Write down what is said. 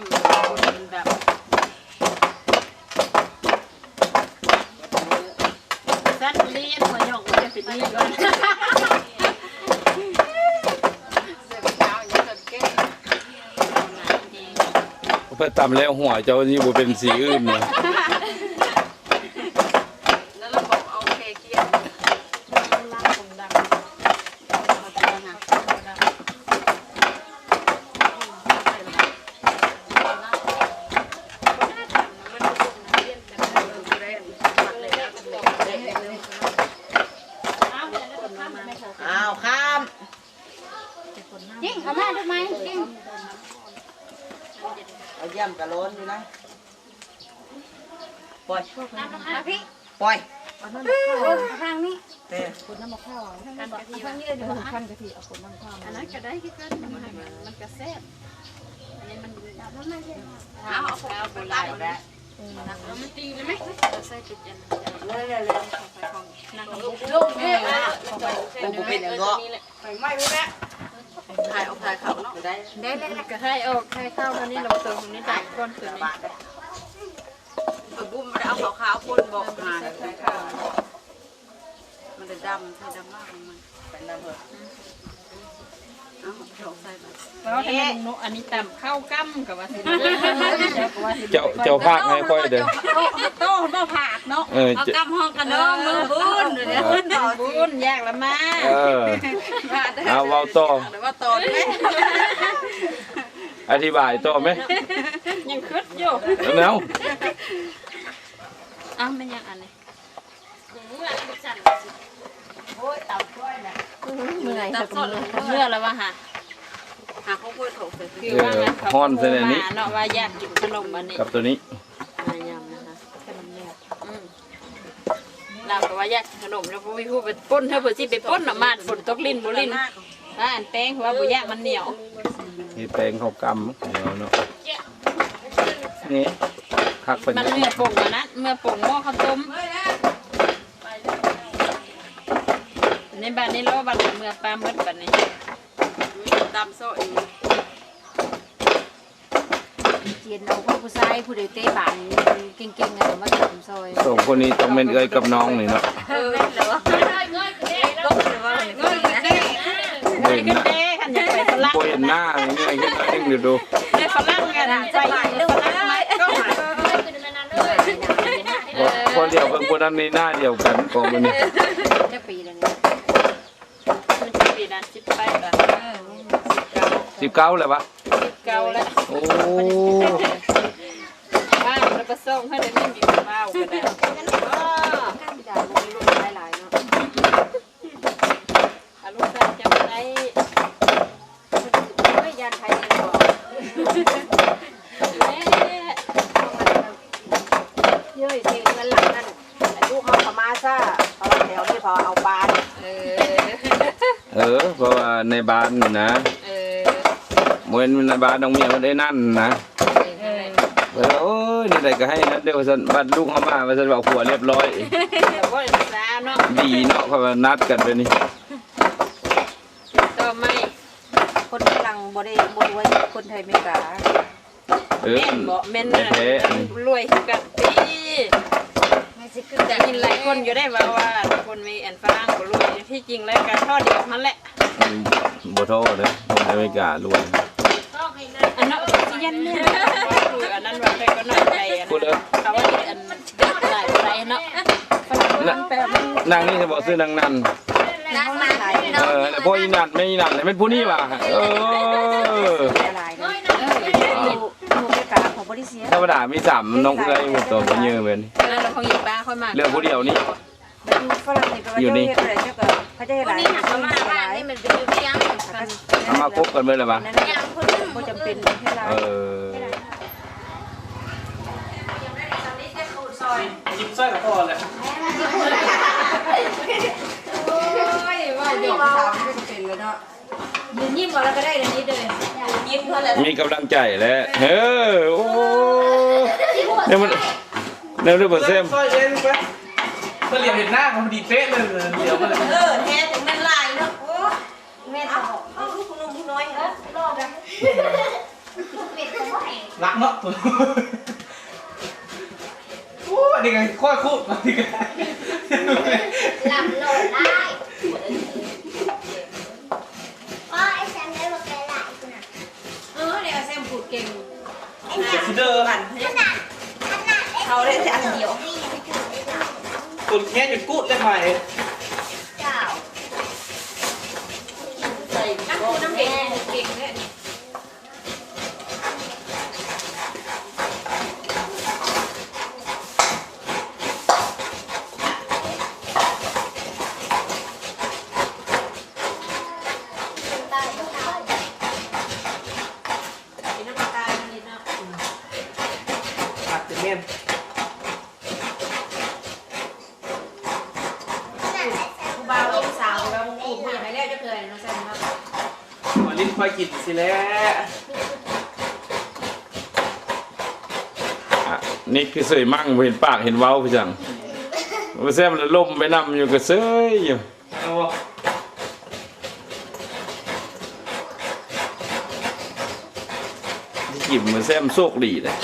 มคนดำสัตว์ลีนยงหัวยกจะเป็นี่ก่อนเพื่อตำแล้วหัวเจ้านี่บ่เป็นสีอื่นนะ เอามาทำไมยิ่งเอาเยี่ยมกะโลนอยู่นะปล่อยมาพี่ปล่อยทางนี้เต้คนน้ำมะพร้าวทางนี้ทางนี้เลยเดี๋ยวขั้นกะทิเอาคนน้ำมะพร้าวอันนั้นก็ได้ที่กันมันมันก็แซ่บอันนี้มันเอาเอาเอาโบราณแล้วมันตีเลยไหมใส่จุดยันเลยเลยเลยนั่งลูกเนี่ยกูบุเป็นอย่างเงาะไฟไหม้ไปแล้ว ถ่ายเอาถ่ายเขาเนาะได้ได้ได้กระไทยออกไทยเข้าแล้วนี่เราเติมตรงนี้ได้ก้อนตัวนี้เออบุ้มมันเอาขาวๆพ่นบอกมามันจะดำใช่ดำมากของมันเป็นน้ำเหอะเอา ดอกใส่มาแล้วทำไมนุอันนี้ต่ำเข้ากั้มกับว่าสิเจ้าเจ้าภาคให้ค่อยเด้อโต้มาผักเนาะเออเอาเจ้ากำห้องกันน้องมือบุญเดี๋ยวบุญแยกละมาเออเอาเว้าต่อเดี๋ยวว่าต่อได้ไหมอธิบายต่อไหมยังคึดอยู่แล้วอ้าวมันยังอันนี้เมื่อยเมื่อแล้วว่าฮะ หาข้าวโพดถกใส่คือว่างั้นเขาเนาะว่าอยากกินขนมอันนี้กับตัวนี้ มายำนะคะขนมเนี่ยอืมเราก็ว่าอยากกินขนมแล้วพอมีผู้ไปป้นเธอเผื่อสิไปป้นออกมาฝนตกลิ้นบุลิ้นว่าอันแป้งเพราะว่าบุยากมันเหนียวนี่แปลงข้าวกำเดี๋ยวเนาะนี่คักเป็นมันเมื่อป่งอะนะเมื่อป่งหม้อข้าวต้มในบ้านนี้เราบ้านเมื่อปลาเมื่อบ้าน นี้ดำโซ่อีกเจียนเอาพวกผู้ชายผู้ใดเตะบานเก่งๆอะมาทำซอยสองคนนี้ต้องเป็นเอ้ยกับน้องนี่เนาะเออแม่นเหรอก็คือว่าเงินได้บ่เห็นหน้าเด้ขันอยากไปฝรั่งบ่เห็นหน้านี่ไงขึ้นมาเองเดี๋ยวดูไปฝรั่งกันไปฝรั่งไหมก็หาพอพอเดียวกับคนนั้นนี่หน้าเดียวกันของมันนี่ จะปีแล้วนี่ มันจะ ปีนั้นสิบไปละสิบเก้าเลยปะสิบเก้าแล้วโอ้ว้าวแล้วก็ส่งให้เลยไม่มีว้าวก็ได้ พี่ดาลูกลูกหลายๆเนาะ อาลูกสาวจะไปได้ เฮ้ยยานไทยยังบอก แม่ เย้ยเทเงินหลังนั่นลูกเขาขมาซ่า เอาแถวนี่พอเอาปลาเออ เออ เพราะว่าในบ้านนี่นะเออเหมือนในบ้านน้องเมียมันได้นั่นนะเออเออโอ้ยนี่ใดก็ให้นั่นเดี๋ยวสันบัดลูกเข้ามาว่าสันบอกผัวเรียบร้อย เดี๋ยวก็ศึกษาเนาะดีเนาะเขาว่านัดกันไปนี่ต่อไม่คนฝรั่งบ่ได้บ่รวยคนไทยไม่กล้าเออแม่นบ่แม่นแท้อันนี้รวยคือกันปีไม่สิขึ้นจะยินหลายคนอยู่ได้ว่าว่า คนมีแอนฝรั่งก็รวยที่จริงแล้วการทอดเดียวนั่นแหละบ่โทษเด้อคนอเมริการวยอันนั้นสิยันเนี่ยคืออันนั้นว่าใครก็น่าใจอันพูดเด้อเขาว่าอันเด็กหลายไรเนาะน่ะนางนี่จะบอกซื้อนางนันนั่งมาหลายเออแล้วพวกอีนันไม่อีนันเลยเป็นผู้นี่ว่ะเออหลายนะลูกไม่กล้าของบ่ได้เสียธรรมดามีสามนกเลยหมดตัวเป็นเยอะเป็นแล้วเราคงหยิบบ้าค่อยมาเรื่องผู้เดียวนี่ ฝรั่งนี่ก็ว่าเจ้าเฮ็ดอะไรเจ้าก็เขาจะให้หลายเขามาหลายมันเป็นอยู่ที่ยังเอามาคบกันเมื่อไหร่ปะนั่นแหละบ่จำเป็นให้หลายเออยิบสร้อยกับพ่อเลยว่าหยอกสามก็จะเป็นแล้วเนาะยืนยิ้มเอาแล้วก็ได้เดี๋ยวนี้เลยยิ้มเท่านั้นมีกำลังใจแล้วเฮ้อโอ้เนี่ยมันเนี่ยเรื่องเปอร์เซ็นต์สร้อยเอ็นไป เสลียมเห็นหน้าเขาพอดีเป๊ะเลยเลยเยวมันเออแท้ถึงเป็นลายเนาะโอ้แม่นเอาเอาลูกคุณลุงคุณน้อยเหรอดอบนะเม็ดเขหวรักเนาะตัวโอ้ยเด็กกันค่อยคู่มาดีกันหลับหลอนได้พ่อไอ้แซมได้บอกไลายคนเออเดี๋ยวแซมพูดเก่งไอ้เดินขนาดขนาดเขาได้แต่อันเดียว ค่จนกูดได้ไหมใส่น้ำก็ปูน้ำแด็กเก่งเนี่ย กินน้ำตาลนิดเนาะ ผัดจะเม่น ผู้บ่าวผู้สาวเราปลูกผู้ใหญ่แล้วจะเคยเนาะใช่ไหมเนาะ มาลิ้น ควายกินสิแล้วอะนี่คือเสยมั่งเห็นปากเห็นเว้าพี่จังว่าแซ่บมันล่มไปนำอยู่ก็เสยอยู่เอาบ่ที่กินมันแซ่บโชคดีเลย